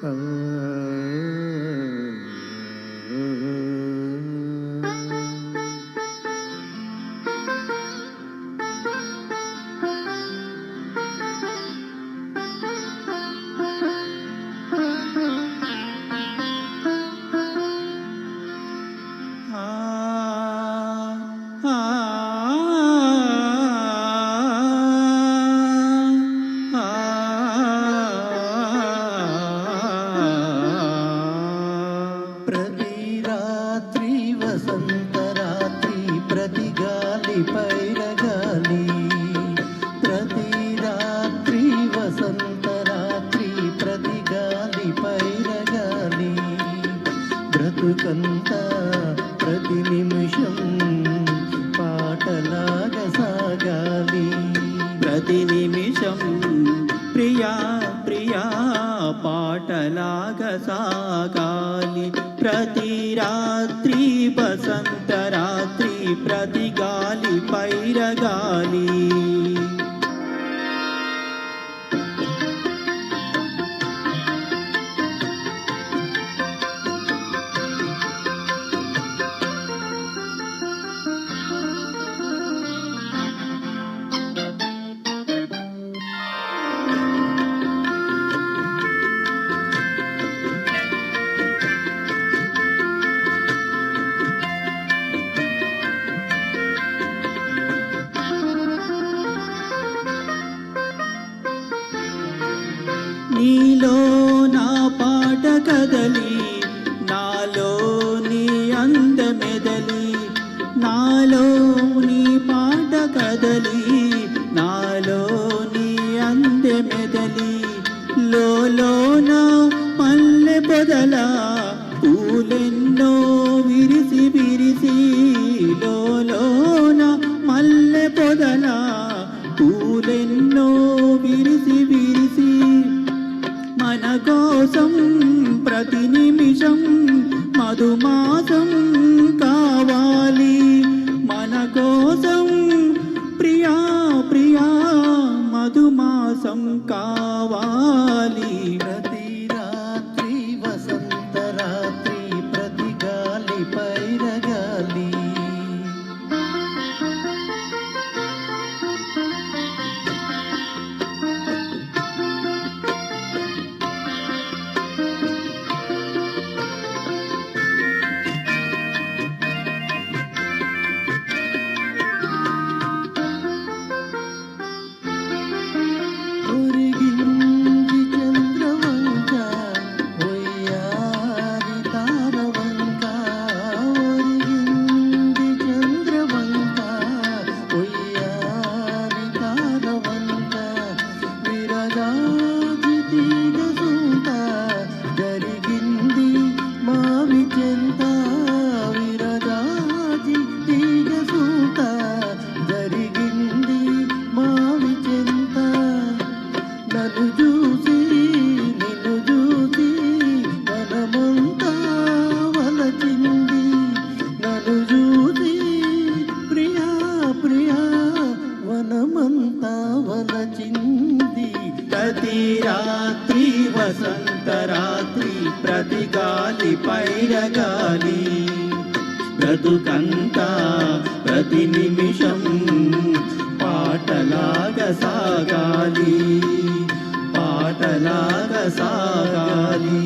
嗯。వసంతరాత్రి ప్రతి గాలి పైరగాలి ప్రతి రాత్రి వసంత రాత్రి ప్రతి గాలి పైరగాలి బ్రతుకంత ప్రతి నిమిషం పాటలాగా సాగాలి. ప్రతి నిమిషం ప్రియా ప్రియా పాటలాగా సాగాలి. ప్రతి రాత్రి వసంత రాత్రి ప్రతి గాలి పైరగాలి. నీలో నా పాట కదలి నాలో నీ అందమెదలి నాలో నీ పాట కదలి నాలో నీ అందమెదలి. లోలో నా మల్లె పొదల పూలెన్నో విరిసి విరిసి లోలోన మల్లె పొదల పూలెన్నో మన కోసం ప్రతి నిమిషం మధుమాసం కావాలి. మన కోసం ప్రియా ప్రియా మధుమాసం కావాలి. వలచింది ప్రతి రాత్రి వసంత రాత్రి ప్రతి గాలి పైరగాలి బ్రతుకంతా ప్రతి నిమిషం పాటలాగా సాగాలి పాటలాగా సాగాలి